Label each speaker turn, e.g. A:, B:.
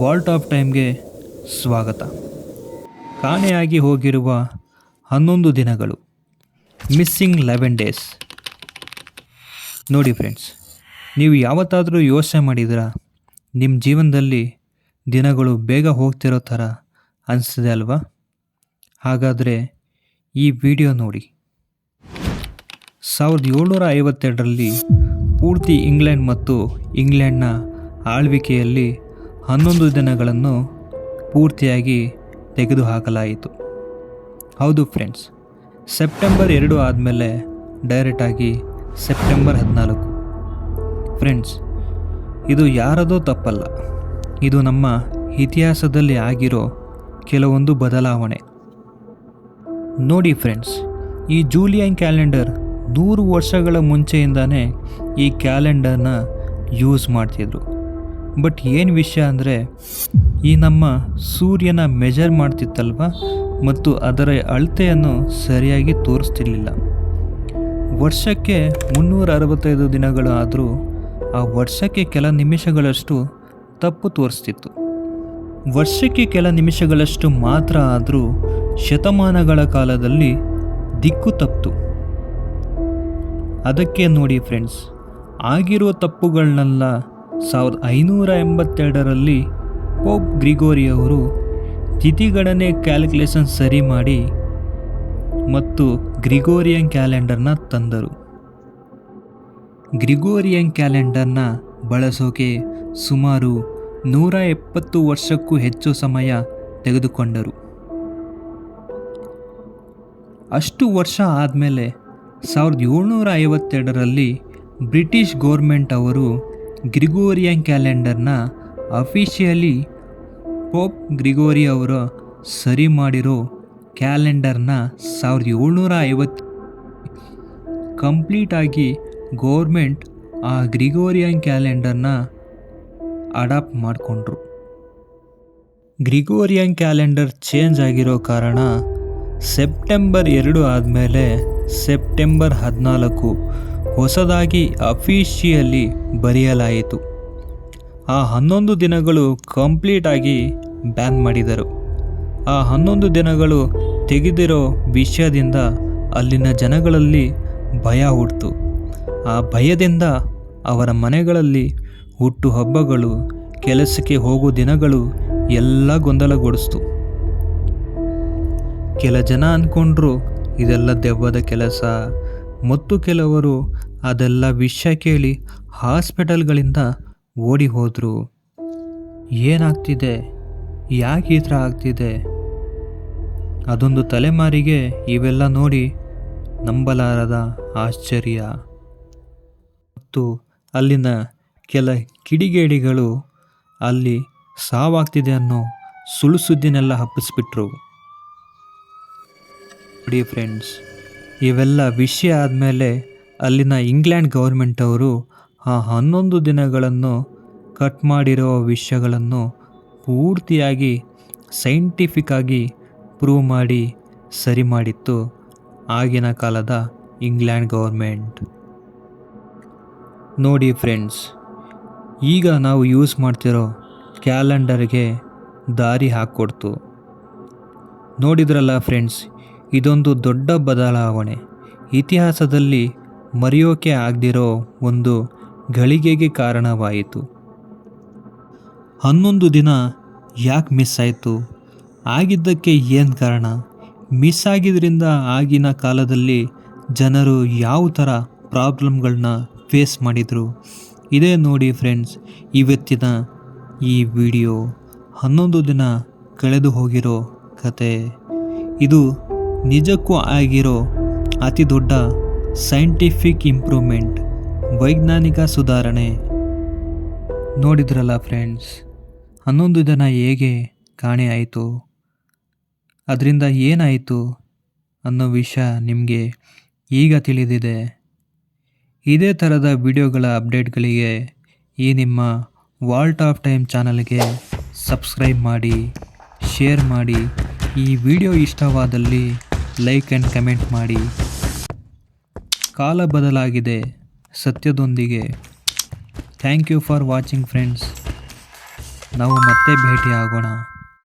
A: Walt of ಟೈಮ್ಗೆ ಸ್ವಾಗತ. ಕಾಣೆಯಾಗಿ ಹೋಗಿರುವ ಹನ್ನೊಂದು ದಿನಗಳು. Missing eleven days. ನೋಡಿ ಫ್ರೆಂಡ್ಸ್, ನೀವು ಯಾವತ್ತಾದರೂ ಯೋಚನೆ ಮಾಡಿದ್ದೀರಾ ನಿಮ್ಮ ಜೀವನದಲ್ಲಿ ದಿನಗಳು ಬೇಗ ಹೋಗ್ತಿರೋ ಥರ ಅನಿಸ್ತಿದೆ ಅಲ್ವಾ? ಹಾಗಾದರೆ ಈ ವಿಡಿಯೋ ನೋಡಿ. ಸಾವಿರದ ಏಳ್ನೂರ ಐವತ್ತೆರಡರಲ್ಲಿ ಪೂರ್ತಿ ಇಂಗ್ಲೆಂಡ್ ಮತ್ತು ಇಂಗ್ಲೆಂಡ್ನ ಆಳ್ವಿಕೆಯಲ್ಲಿ ಹನ್ನೊಂದು ದಿನಗಳನ್ನು ಪೂರ್ತಿಯಾಗಿ ತೆಗೆದುಹಾಕಲಾಯಿತು. ಹೌದು ಫ್ರೆಂಡ್ಸ್, ಸೆಪ್ಟೆಂಬರ್ ಎರಡು ಆದಮೇಲೆ ಡೈರೆಕ್ಟಾಗಿ ಸೆಪ್ಟೆಂಬರ್ ಹದಿನಾಲ್ಕು. ಫ್ರೆಂಡ್ಸ್, ಇದು ಯಾರದೋ ತಪ್ಪಲ್ಲ. ಇದು ನಮ್ಮ ಇತಿಹಾಸದಲ್ಲಿ ಆಗಿರೋ ಕೆಲವೊಂದು ಬದಲಾವಣೆ. ನೋಡಿ ಫ್ರೆಂಡ್ಸ್, ಈ ಜೂಲಿಯನ್ ಕ್ಯಾಲೆಂಡರ್ ನೂರು ವರ್ಷಗಳ ಮುಂಚೆಯಿಂದಾನೇ ಈ ಕ್ಯಾಲೆಂಡರ್ನ ಯೂಸ್ ಮಾಡ್ತಿದ್ರು. ಬಟ್ ಏನು ವಿಷಯ ಅಂದರೆ, ಈ ನಮ್ಮ ಸೂರ್ಯನ ಮೆಜರ್ ಮಾಡ್ತಿತ್ತಲ್ವ? ಮತ್ತು ಅದರ ಅಳತೆಯನ್ನು ಸರಿಯಾಗಿ ತೋರಿಸ್ತಿರ್ಲಿಲ್ಲ. ವರ್ಷಕ್ಕೆ ಮುನ್ನೂರ ಅರವತ್ತೈದು ದಿನಗಳು ಆದರೂ, ಆ ವರ್ಷಕ್ಕೆ ಕೆಲ ನಿಮಿಷಗಳಷ್ಟು ತಪ್ಪು ತೋರಿಸ್ತಿತ್ತು. ವರ್ಷಕ್ಕೆ ಕೆಲ ನಿಮಿಷಗಳಷ್ಟು ಮಾತ್ರ ಆದರೂ, ಶತಮಾನಗಳ ಕಾಲದಲ್ಲಿ ದಿಕ್ಕು ತಪ್ಪಿತು ಅದಕ್ಕೆ ನೋಡಿ ಫ್ರೆಂಡ್ಸ್, ಆಗಿರೋ ತಪ್ಪುಗಳನ್ನೆಲ್ಲ ಸಾವಿರದ ಐನೂರ ಎಂಬತ್ತೆರಡರಲ್ಲಿ ಪೋಪ್ ಗ್ರಿಗೋರಿ ಅವರು ತಿಥಿಗಣನೆ ಕ್ಯಾಲ್ಕುಲೇಷನ್ ಸರಿ ಮಾಡಿ ಮತ್ತು ಗ್ರಿಗೋರಿಯನ್ ಕ್ಯಾಲೆಂಡರ್ನ ತಂದರು. ಗ್ರಿಗೋರಿಯನ್ ಕ್ಯಾಲೆಂಡರ್ನ ಬಳಸೋಕೆ ಸುಮಾರು ನೂರ ಎಪ್ಪತ್ತು ವರ್ಷಕ್ಕೂ ಹೆಚ್ಚು ಸಮಯ ತೆಗೆದುಕೊಂಡರು. ಅಷ್ಟು ವರ್ಷ ಆದಮೇಲೆ ಸಾವಿರದ ಏಳ್ನೂರ ಐವತ್ತೆರಡರಲ್ಲಿ ಬ್ರಿಟಿಷ್ ಗೌರ್ಮೆಂಟ್ ಅವರು ಗ್ರಿಗೋರಿಯನ್ ಕ್ಯಾಲೆಂಡರ್ನ ಅಫಿಷಿಯಲಿ ಪೋಪ್ ಗ್ರಿಗೋರಿ ಅವರು ಸರಿ ಮಾಡಿರೋ ಕ್ಯಾಲೆಂಡರ್ನ ಸಾವಿರದ ಏಳ್ನೂರ ಐವತ್ತು ಕಂಪ್ಲೀಟಾಗಿ ಗೋರ್ಮೆಂಟ್ ಆ ಗ್ರಿಗೋರಿಯನ್ ಕ್ಯಾಲೆಂಡರ್ನ ಅಡಾಪ್ಟ್ ಮಾಡಿಕೊಂಡ್ರು. ಗ್ರಿಗೋರಿಯನ್ ಕ್ಯಾಲೆಂಡರ್ ಚೇಂಜ್ ಆಗಿರೋ ಕಾರಣ ಸೆಪ್ಟೆಂಬರ್ ಎರಡು ಆದಮೇಲೆ ಸೆಪ್ಟೆಂಬರ್ ಹದಿನಾಲ್ಕು ಹೊಸದಾಗಿ ಅಫೀಷಿಯಲ್ಲಿ ಬರೆಯಲಾಯಿತು. ಆ ಹನ್ನೊಂದು ದಿನಗಳು ಕಂಪ್ಲೀಟಾಗಿ ಬ್ಯಾನ್ ಮಾಡಿದರು. ಆ ಹನ್ನೊಂದು ದಿನಗಳು ತೆಗೆದಿರೋ ವಿಷಯದಿಂದ ಅಲ್ಲಿನ ಜನಗಳಲ್ಲಿ ಭಯ ಹುಟ್ಟಿತು ಆ ಭಯದಿಂದ ಅವರ ಮನೆಗಳಲ್ಲಿ ಹುಟ್ಟು ಹಬ್ಬಗಳು, ಕೆಲಸಕ್ಕೆ ಹೋಗೋ ದಿನಗಳು ಎಲ್ಲ ಗೊಂದಲಗೊಡಿಸ್ತು. ಕೆಲ ಜನ ಅಂದ್ಕೊಂಡ್ರು ಇದೆಲ್ಲ ದೆವ್ವದ ಕೆಲಸ ಮತ್ತು ಕೆಲವರು ಅದೆಲ್ಲ ವಿಷಯ ಕೇಳಿ ಹಾಸ್ಪಿಟಲ್ಗಳಿಂದ ಓಡಿ ಹೋದರು ಏನಾಗ್ತಿದೆ? ಯಾಕೆ ಈ ಥರ ಆಗ್ತಿದೆ? ಅದೊಂದು ತಲೆಮಾರಿಗೆ ಇವೆಲ್ಲ ನೋಡಿ ನಂಬಲಾರದ ಆಶ್ಚರ್ಯ. ಮತ್ತು ಅಲ್ಲಿನ ಕೆಲ ಕಿಡಿಗೇಡಿಗಳು ಅಲ್ಲಿ ಸಾವಾಗ್ತಿದೆ ಅನ್ನೋ ಸುಳ್ಳು ಸುದ್ದಿನೆಲ್ಲ ಹಬ್ಬಿಸ್ಬಿಟ್ರು. ಫ್ರೆಂಡ್ಸ್ ಇವೆಲ್ಲ ವಿಷಯ ಆದಮೇಲೆ ಅಲ್ಲಿನ ಇಂಗ್ಲೆಂಡ್ ಗೌರ್ಮೆಂಟ್ ಅವರು ಆ ಹನ್ನೊಂದು ದಿನಗಳನ್ನು ಕಟ್ ಮಾಡಿರೋ ವಿಷಯಗಳನ್ನು ಪೂರ್ತಿಯಾಗಿ ಸೈಂಟಿಫಿಕ್ ಆಗಿ ಪ್ರೂವ್ ಮಾಡಿ ಸರಿ ಮಾಡಿತ್ತು ಆಗಿನ ಕಾಲದ ಇಂಗ್ಲೆಂಡ್ ಗೌರ್ಮೆಂಟ್. ನೋಡಿ ಫ್ರೆಂಡ್ಸ್, ಈಗ ನಾವು ಯೂಸ್ ಮಾಡ್ತಿರೋ ಕ್ಯಾಲೆಂಡರ್ಗೆ ದಾರಿ ಹಾಕ್ಕೊಡ್ತು. ನೋಡಿದ್ರಲ್ಲ ಫ್ರೆಂಡ್ಸ್ ಇದೊಂದು ದೊಡ್ಡ ಬದಲಾವಣೆ. ಇತಿಹಾಸದಲ್ಲಿ ಮರೆಯೋಕೆ ಆಗದಿರೋ ಒಂದು ಗಳಿಗೆಗೆ ಕಾರಣವಾಯಿತು. ಹನ್ನೊಂದು ದಿನ ಯಾಕೆ ಮಿಸ್ ಆಯಿತು? ಆಗಿದ್ದಕ್ಕೆ ಏನು ಕಾರಣ? ಮಿಸ್ ಆಗಿದ್ದರಿಂದ ಆಗಿನ ಕಾಲದಲ್ಲಿ ಜನರು ಯಾವ ಥರ ಪ್ರಾಬ್ಲಮ್ಗಳನ್ನ ಫೇಸ್ ಮಾಡಿದರು? ಇದೇ ನೋಡಿ ಫ್ರೆಂಡ್ಸ್, ಇವತ್ತಿನ ಈ ವಿಡಿಯೋ ಹನ್ನೊಂದು ದಿನ ಕಳೆದು ಹೋಗಿರೋ ಕತೆ. ಇದು ನಿಜಕ್ಕೂ ಆಗಿರೋ ಅತಿ ದೊಡ್ಡ ಸೈಂಟಿಫಿಕ್ ಇಂಪ್ರೂವ್ಮೆಂಟ್ ವೈಜ್ಞಾನಿಕ ಸುಧಾರಣೆ. ನೋಡಿದ್ರಲ್ಲ ಫ್ರೆಂಡ್ಸ್ ಹನ್ನೊಂದು ಜನ ಹೇಗೆ ಕಾಣೆ ಆಯಿತು? ಅದರಿಂದ ಏನಾಯಿತು ಅನ್ನೋ ವಿಷಯ ನಿಮಗೆ ಈಗ ತಿಳಿದಿದೆ. ಇದೇ ಥರದ ವಿಡಿಯೋಗಳ ಅಪ್ಡೇಟ್ಗಳಿಗೆ ಈ ನಿಮ್ಮ ವಾಲ್ಟ್ ಆಫ್ ಟೈಮ್ ಚಾನಲ್ಗೆ ಸಬ್ಸ್ಕ್ರೈಬ್ ಮಾಡಿ ಶೇರ್ ಮಾಡಿ. ಈ ವಿಡಿಯೋ ಇಷ್ಟವಾದಲ್ಲಿ ಲೈಕ್ ಆ್ಯಂಡ್ ಕಮೆಂಟ್ ಮಾಡಿ. ಕಾಲ ಬದಲಾಗಿದೆ ಸತ್ಯದೊಂದಿಗೆ. Thank you for watching friends ನಾವು ಮತ್ತೆ ಭೇಟಿಯಾಗೋಣ.